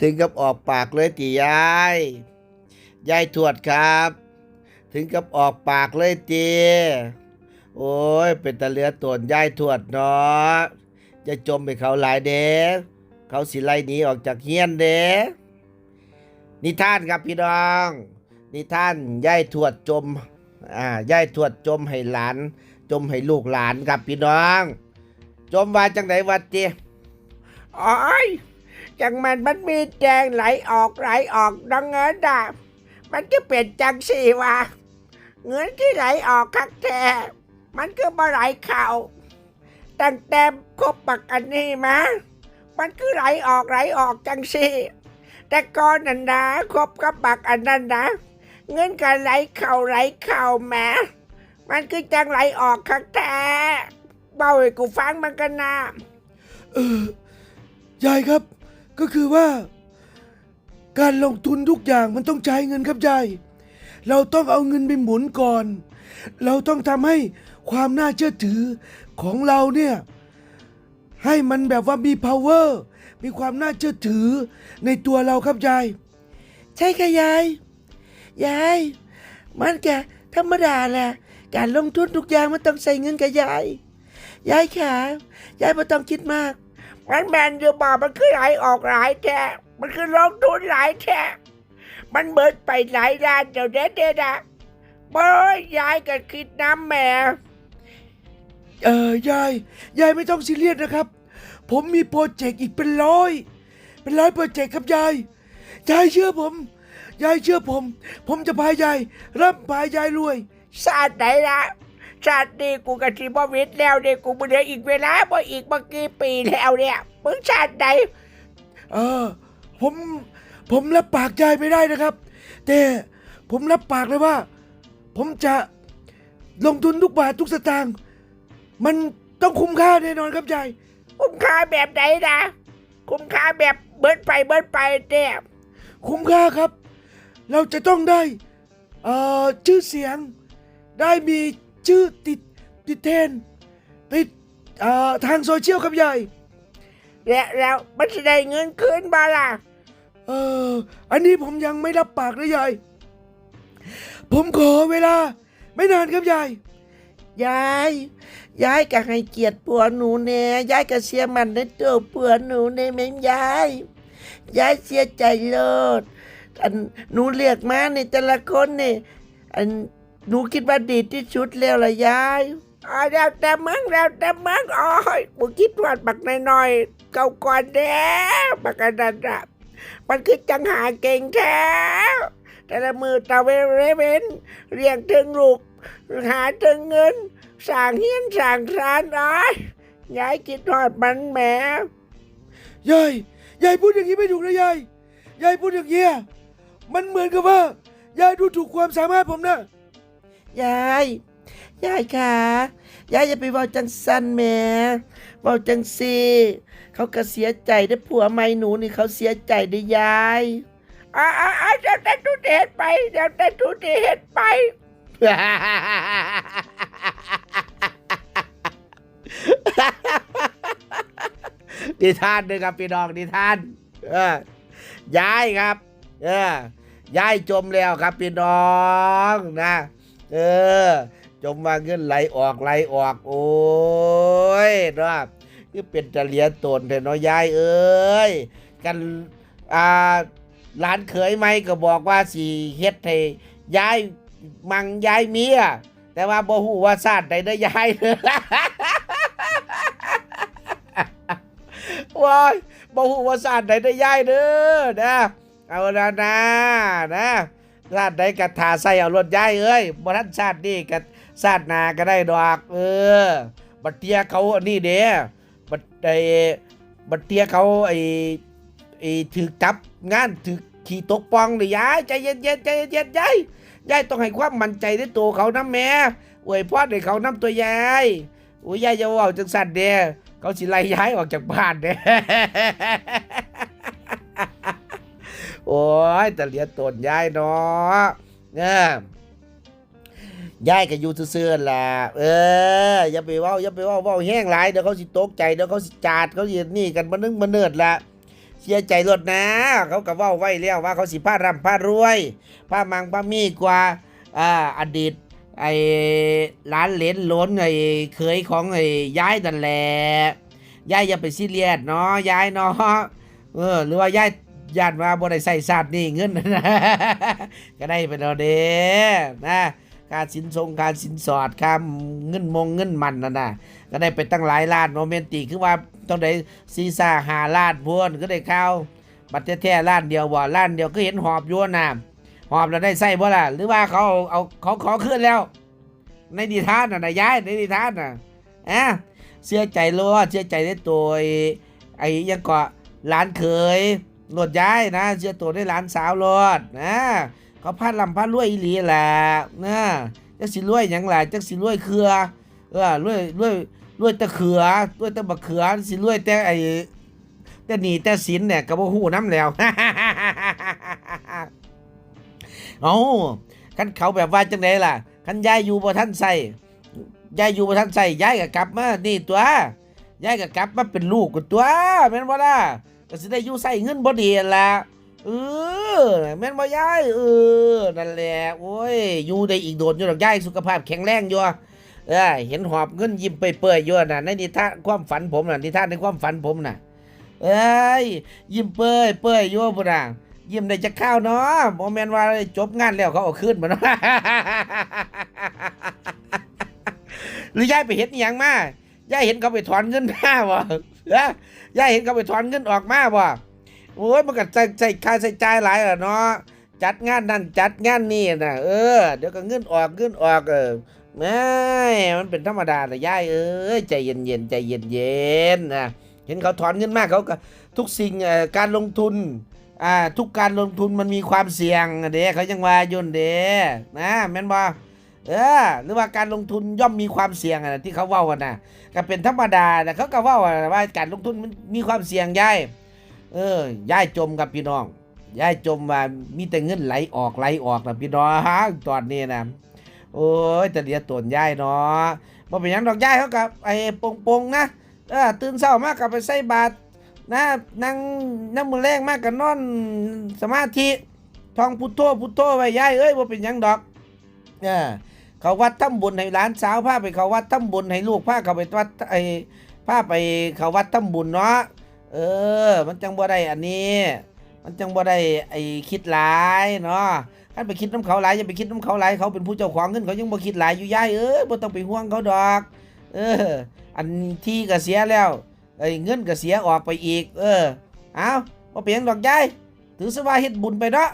ถึงกับออกปากเลยตียาย ยายทวดครับ ถึงกับออกปากเลยตีโอ้ย เป็นตะเลือตนยายทวดเนาะจะจมไปเขาหลายเด้เขาสิไล่หนีออกจากเฮียนเด้นิทานครับพี่น้อง นิทานยายทวดจมอ่ายายทวดจมให้หลาน จมให้ลูกหลานครับพี่น้อง จมว่าจังไดวัดเจโอ้ยจังมันมันมีแจงไหลออกไหลออกดังเงินด่ะมันก็เป็นจังสี่วะเงินที่ไหลออกคักแท้มันก็มาไหลเข่าตั้งแต่คบปักอันนี้มามันคือไหลออกไหลออกจังสี่แต่ก่อนนันนะคบกับปักอันนั้นนะ เงินก็ไหลเข่าไหลเข่าแหมมันคือจังไหลออกคักแท้เบาให้กูฟังมันกันนะเออยายครับ ก็คือว่า การลงทุนทุกอย่างมันต้องใช้เงินครับยาย เราต้องเอาเงินไปหมุนก่อน เราต้องทำให้ความน่าเชื่อถือของเราเนี่ย ให้มันแบบว่ามี power มีความน่าเชื่อถือในตัวเราครับยาย ใช่ค่ะยาย ยาย มันแกธรรมดาแหละ การลงทุนทุกอย่างมันต้องใส่เงินกับยาย ยายขายายไม่ต้องคิดมากมันแมนอยู่บ่ามันคือไหลออกหลายแท้มันคือลงทุนหลายแท้มันเบิดไปหลายด้านเดี๋ยวเด็ดเด็ดอะบ้ยยายก็คิดน้ำแม่เออยายยายไม่ต้องซีเรียสนะครับ ผมมีโปรเจกต์อีกเป็นร้อย เป็นร้อยโปรเจกต์ครับยายยายเชื่อผม ยายเชื่อผม ผมจะพายายร่ำพายายรวย ชาติไหนละชาตินี้กูกับทีบวิทย์แล้วเนี่ยกูบ่เหลืออีกเวลาบ่อีกเมื่อกี่ปีแล้วเนี่ยมึงชาติไหนเออ ผมผมรับปากยายไม่ได้นะครับ แต่ผมรับปากเลยว่า ผมจะลงทุนทุกบาททุกสตางค์มันต้องคุ้มค่าแน่นอนครับยายคุ้มค่าแบบไหนนะ คุ้มค่าแบบเบิดไปเบิดไปเนี่ยคุ้มค่าครับ เราจะต้องได้เอ่อชื่อเสียง ได้มีชื่อติดติดเทรนด์ติดเอ่อทางโซเชียลครับยายแล้วแล้วมันจะได้เงินคืนบ้าล่ะ เอ่ออันนี้ผมยังไม่รับปากนะยายผมขอเวลา ไม่นานครับยาย ยายยายก็ให้เกียรติผัวหนูแน่ยายก็เสียมันในตัวผัวหนูในแม่นยายยายเสียใจโลด อันหนูเรียกมาในแต่ละคนนี่อันหนูคิดว่าดีที่สุดแล้วล่ะยายอ๋อแล้วแต่มึงแล้วแต่มึงโอ้ยกูคิดว่าบักน้อยๆเก่าก่อนแน่บักอันนั้นอะมันคือจังหาเก่งแท้แต่ละมือตะเวนเวนเรียงถึงลูกหาถึงเงินสั่งเฮียนสั่งซานอ้อยยายคิดทอดมันแหมยายยายพูดอย่างนี้ไม่ถูกนะยายยายพูดอย่างเงี้ย มันเหมือนกับว่า ยายดูถูกความสามารถผมนะ ยาย ยายค่ะ ยายอย่าไปเว่าจังสันแหม่เว่าจังซีเขาก็เสียใจได้อผัวไม่หนูนี่เขาเสียใจได้อยายอ่าอ่าอ่าเดี๋ยวแต่ทุเดชไปเดี๋ยวแต่ทุเดชไป นิทานด้วยครับพี่น้องนิทานเออยายครับ เออยายจมแล้วครับพี่น้องนะ เออ จมมาเงินไหลออกไหลออก โอ้ยนะคือเป็นจะเลียตนแต่เนาะยายเอ้ยกันอ่าหลานเขยไหมก็บอกว่าสิเฮ็ดให้ยายมังยายเมียแต่ว่าบ่ฮู้ว่าชาติใดเด้อยายว้ายบ่ฮู้ว่าศาสตร์ใดได้ย้ายเด้อนะ เอาละนะนะศาตร์ใดก็ทาใส่เอารถย้ายเอ้ยบ่ทันชาตินี้ก็ชาตินาก็ได้ดอก เออ บัดเตียเขาอันนี้เด้บัดไอบัดเตียเขาไอไอถูกจับงานถูกขี่ตกปองนี่ยายใจเย็นๆใจเย็นๆยายยายต้องให้ความมั่นใจในตัวเขานำแม่อวยพรให้เขานำตัวยายโอ้ยยายจะเว้าจังซั่นเด้เขาสิไล่ย้ายออกจากบ้านเด้ โอ้ยแต่เหลียตนยายเนาะเนี่ยยายก็อยู่ซื่อๆล่ะ เออ อย่าไปว้าอย่าไปว้าว้าแห้งหลายเดี๋ยวเขาสิตกใจเดี๋ยวเขาสิจาดเขาสินี่กันบ่นึงบ่เนิดละเสียใจรถนะ เขาก็เว้าไว้แล้วว่าเขาสิพาร่ำพารวยพามังพามีกว่าอ่าอดีตไอ้หลานเลนล้นไอ้เคยของไอ้ยายนั่นแหละยายอย่าไปซีเรียสเนาะยายเนาะเออหรือว่ายาย ญาติว่าบ่ได้ใส่ศาสตร์นี่เงินนะก็ได้ไปแล้วเด้นะค่าสินทรงค่าสินสอดค่าเงินมงเงินมันนั่นน่ะก็ได้ไปตั้งหลายล้านโมเมนติคือว่าต้องได้ซีซ่าหาล้านพวนก็ได้เข้าวบัตรแท้ล้านเดียวบ่ล้านเดียวก็เห็นหอบอยู่น่ะหอบแล้วได้ใส่บ่ล่ะหรือว่าเขาเอาเขาขอขึ้นแล้ว ในดีท่านน่ะนะย้ายในดีท่านน่ะอะเสียใจโลดเสียใจได้ตัวไอ้ยังเกาะหลานเคย โลดย้ายนะเสียตัวได้หลานสาวโลดนะเขาพัดลำพัดรวยอีหลีแหละนะจักสิรวยหยังล่ะจักสิรวยเครือเออรวยรวยรวยตะเขือรวยตะบักเขือสิรวยแต่ไอแต่หนีแต่สินเนี่ยก็บ่ฮู้น้ำแล้ว เอาคันเขาแบบว่าจังไดล่ะคันยายอยู่บ่ทันใส่ยายอยู่บ่ทันใส่ยายก็กลับมานี่ตัวยายก็กลับมาเป็นลูกกับตัวแม่นบ่ล่ะ ก็สิได้อยู่ใส่เงินบ่ดีละเออแม่นบ่ยายเออนั่นแหละโอ้ยอยู่ได้อีกโดนอยู่ดอกยายสุขภาพแข็งแรงอยู่เออเห็นหอบเงินยิ้มเปื่อยๆอยู่น่ะในนิทานความฝันผมน่ะนิทานในความฝันผมน่ะเอ้ยยิ้มเปื่อยเปื่อยอยู่พุ่นน่ะยิ้มได้จะข้าวเนาะโมเมนต์ว่าจบงานแล้วเขาเอาขึ้นมาเนาะหรือยายไปเห็นอย่างมายายเห็นเขาไปถอนเงินมาบ่ อ้อยายเห็นเขาไปถอนเงินออกมาบ่โอ้ยมันก็ใส่ใส่ค่าใส่จ่ายหลายอะเนาะจัดงานนั่นจัดงานนี่นะเออเดี๋ยวก็เงินออกเงินออกเออไม่มันเป็นธรรมดาแต่ยายเอ้ยใจเย็นเย็นใจเย็นเย็นนะเห็นเขาถอนเงินมากเขาก็ทุกสิ่งการลงทุนอ่าทุกการลงทุนมันมีความเสี่ยงเด้เขายังว่ายุ่นเด้นะแม่นบ่ เออหรือว่าการลงทุนย่อมมีความเสี่ยงอะที่เขาเว้ากันนะก็เป็นธรรมดาแต่เขาก็เว้าว่าการลงทุนมันมีความเสี่ยงยายเออยายจมกับพี่น้องยายจมว่ามีแต่เงินไหลออกไหลออกนะพี่น้องตอนนี้นะโอ้ยแต่เดียวตนยายเนาะบ่เป็นยังดอกยายเขากับไอ้ปงๆนะเออตื่นเช้ามากกับไปใส่บาตรนะนั่งนั่งมือแรงมากกันนอนสมาธิท่องพุทโธพุทโธไว้ยายเอ้ยว่าเป็นยังดอกเออ เขาวัดทำบุญให้หลานสาวพาไปเขาวัดทำบุญให้ลูกพาเขาไปวัดไอ้พาไปเขาวัดทำบุญเนาะเออ มันจังบ่ได้อันนี้ มันจังบ่ได้ไอ้คิดหลายเนาะท่านไปคิดน้ำเขาหลายอย่าไปคิดน้ำเขาหลายเขาเป็นผู้เจ้าของเงินเขายังบ่คิดหลายอยู่ย่ายเอ้ยบ่ต้องไปห่วงเขาดอก เออ อันที่ก็เสียแล้วไอ้เงินก็เสียออกไปอีก เออ เอาบ่เปลี่ยนดอกยายถือสว่าเฮ็ดบุญไปเนาะ